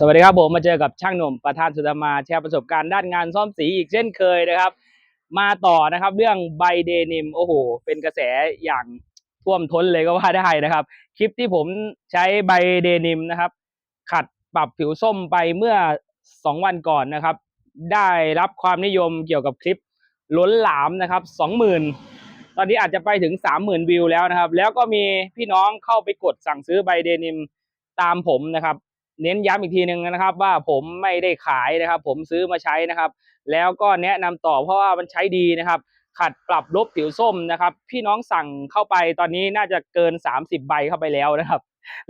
สวัสดีครับผมมาเจอกับช่างหนุ่มประธานสุดมาแชร์ประสบการณ์ด้านงานซ่อมสีอีกเช่นเคยนะครับ มาต่อนะครับ เรื่องใบเดนิมโอ้โห เป็นกระแสอย่างท่วมท้นเลยก็ว่าได้นะครับ คลิปที่ผมใช้ใบเดนิมนะครับ ขัดปรับผิวส้มไปเมื่อสองวันก่อนนะครับ ได้รับความนิยมเกี่ยวกับคลิปล้นหลามนะครับสองหมื่นตอนนี้อาจจะไปถึงสามหมื่นวิวแล้วนะครับ แล้วก็มีพี่น้องเข้าไปกดสั่งซื้อใบเดนิมตามผมนะครับ เน้นย้ำอีกทีหนึ่งนะครับ ว่าผมไม่ได้ขายนะครับ ผมซื้อมาใช้นะครับ แล้วก็แนะนำต่อเพราะว่ามันใช้ดีนะครับ ขัดปรับลบผิวส้มนะครับ พี่น้องสั่งเข้าไปตอนนี้น่าจะเกิน 30 ใบเข้าไปแล้วนะครับ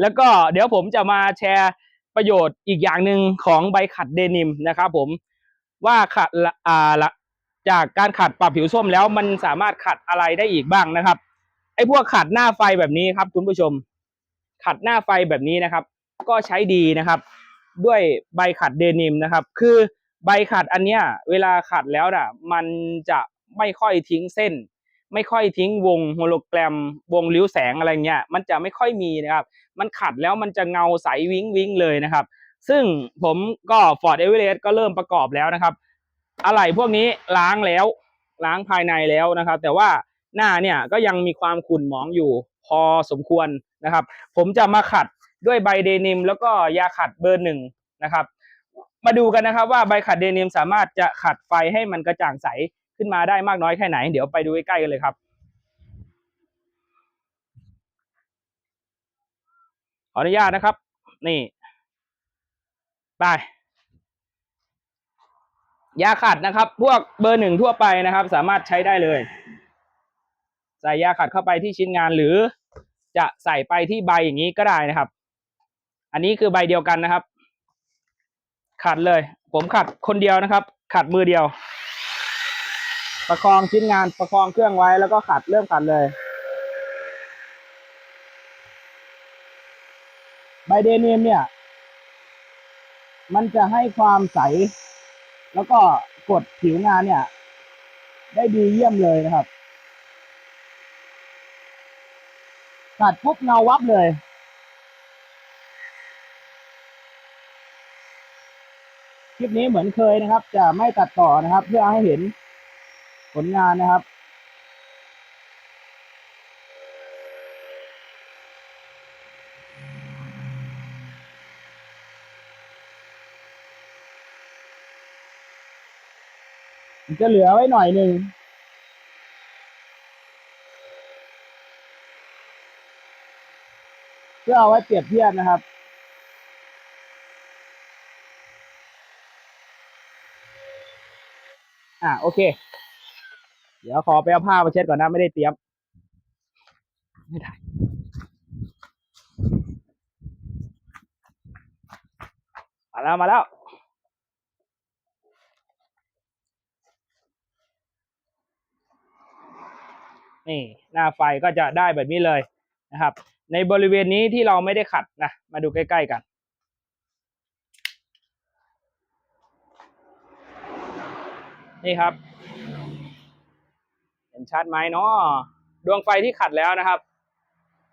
แล้วก็เดี๋ยวผมจะมาแชร์ประโยชน์อีกอย่างหนึ่งของใบขัดเดนิมนะครับ ผมว่าขัดอ่าละจากการขัดปรับผิวส้มแล้วมันสามารถขัดอะไรได้อีกบ้างนะครับไอ้พวกขัดหน้าไฟแบบนี้ครับ คุณผู้ชม ขัดหน้าไฟแบบนี้นะครับ ก็ใช้ดีนะครับ ด้วยใบขัดเดนิมนะครับ คือใบขัดอันเนี้ยเวลาขัดแล้วน่ะ มันจะไม่ค่อยทิ้งเส้น ไม่ค่อยทิ้งวงโฮโลแกรม วงริ้วแสงอะไรเงี้ยมันจะไม่ค่อยมีนะครับ มันขัดแล้วมันจะเงาใสวิ้งวิ้งเลยนะครับ ซึ่งผมก็ Ford e v e r e s t ก็เริ่มประกอบแล้วนะครับ อะไหล่พวกนี้ล้างแล้วล้างภายในแล้วนะครับ แต่ว่าหน้าเนี่ยก็ยังมีความขุ่นหมองอยู่พอสมควรนะครับ ผมจะมาขัด ด้วยใบเดนิม แล้วก็ยาขัดเบอร์หนึ่งนะครับ มาดูกันนะครับว่าใบขัดเดนิมสามารถจะขัดไฟให้มันกระจ่างใสขึ้นมาได้มากน้อยแค่ไหน เดี๋ยวไปดูใกล้ๆกันเลยครับ ขออนุญาตนะครับ นี่ไปยาขัดนะครับ พวกเบอร์หนึ่งทั่วไปนะครับ สามารถใช้ได้เลย ใส่ยาขัดเข้าไปที่ชิ้นงานหรือจะใส่ไปที่ใบอย่างนี้ก็ได้นะครับ อันนี้คือใบเดียวกันนะครับ ขัดเลย ผมขัดคนเดียวนะครับ ขัดมือเดียว ประคองชิ้นงานประคองเครื่องไว้แล้วก็ขัดเริ่มขัดเลย ใบเดนิมเนี่ย มันจะให้ความใส แล้วก็กดผิวงานเนี่ย ได้ดีเยี่ยมเลยนะครับ ขัดปุ๊บเงาวับเลย คลิปนี้เหมือนเคยนะครับ จะไม่ตัดต่อนะครับ เพื่อให้เห็นผลงานนะครับ จะเหลือไว้หน่อยหนึ่งเพื่อเอาไว้เปรียบเทียบนะครับ อะโอเค เดี๋ยวขอไปเอาผ้ามาเช็ดก่อนนะไม่ได้เตรียมไม่ได้มาแล้วมาแล้วนี่หน้าไฟก็จะได้แบบนี้เลยนะครับ ในบริเวณนี้ที่เราไม่ได้ขัดนะมาดูใกล้ ๆ กัน นี่ครับ เห็นชัดไหมเนาะดวงไฟที่ขัดแล้วนะครับ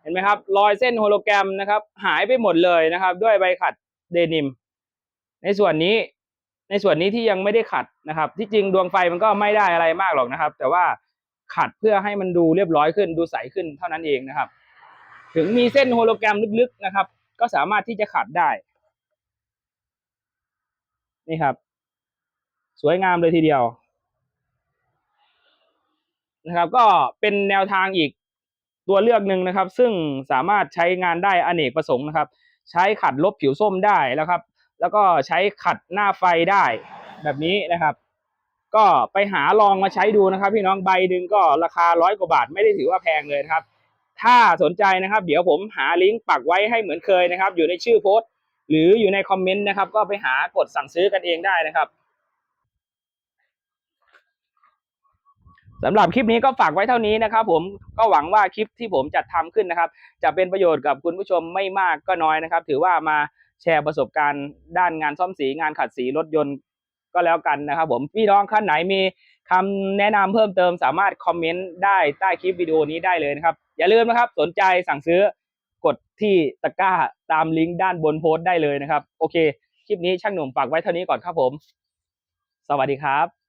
เห็นไหมครับ รอยเส้นโฮโลแกรมนะครับ หายไปหมดเลยนะครับ ด้วยใบขัดเดนิม ในส่วนนี้ในส่วนนี้ที่ยังไม่ได้ขัดนะครับ ที่จริงดวงไฟมันก็ไม่ได้อะไรมากหรอกนะครับ แต่ว่าขัดเพื่อให้มันดูเรียบร้อยขึ้นดูใสขึ้นเท่านั้นเองนะครับ ถึงมีเส้นโฮโลแกรมลึกๆนะครับ ก็สามารถที่จะขัดได้ นี่ครับ สวยงามเลยทีเดียว นะครับ ก็เป็นแนวทางอีกตัวเลือกหนึ่งนะครับ ซึ่งสามารถใช้งานได้อเนกประสงค์นะครับ ใช้ขัดลบผิวส้มได้แล้วครับ แล้วก็ใช้ขัดหน้าไฟได้แบบนี้นะครับ ก็ไปหาลองมาใช้ดูนะครับ พี่น้องใบหนึ่งก็ราคาร้อยกว่าบาทไม่ได้ถือว่าแพงเลยนะครับ ถ้าสนใจนะครับ เดี๋ยวผมหาลิงก์ปักไว้ให้เหมือนเคยนะครับ อยู่ในชื่อโพสต์ หรืออยู่ในคอมเมนต์นะครับ ก็ไปหากดสั่งซื้อกันเองได้นะครับ สำหรับคลิปนี้ก็ฝากไว้เท่านี้นะครับผมก็หวังว่าคลิปที่ผมจัดทำขึ้นนะครับ จะเป็นประโยชน์กับคุณผู้ชมไม่มากก็น้อยนะครับ ถือว่ามาแชร์ประสบการณ์ด้านงานซ่อมสีงานขัดสีรถยนต์ก็แล้วกันนะครับ ผมพี่น้องท่านไหนมีคำแนะนำเพิ่มเติมสามารถคอมเมนต์ได้ใต้คลิปวิดีโอนี้ได้เลยนะครับ อย่าลืมนะครับ สนใจสั่งซื้อกดที่ตะกร้าตามลิงก์ด้านบนโพสต์ได้เลยนะครับ โอเค คลิปนี้ช่างหนุ่มฝากไว้เท่านี้ก่อนครับผม สวัสดีครับ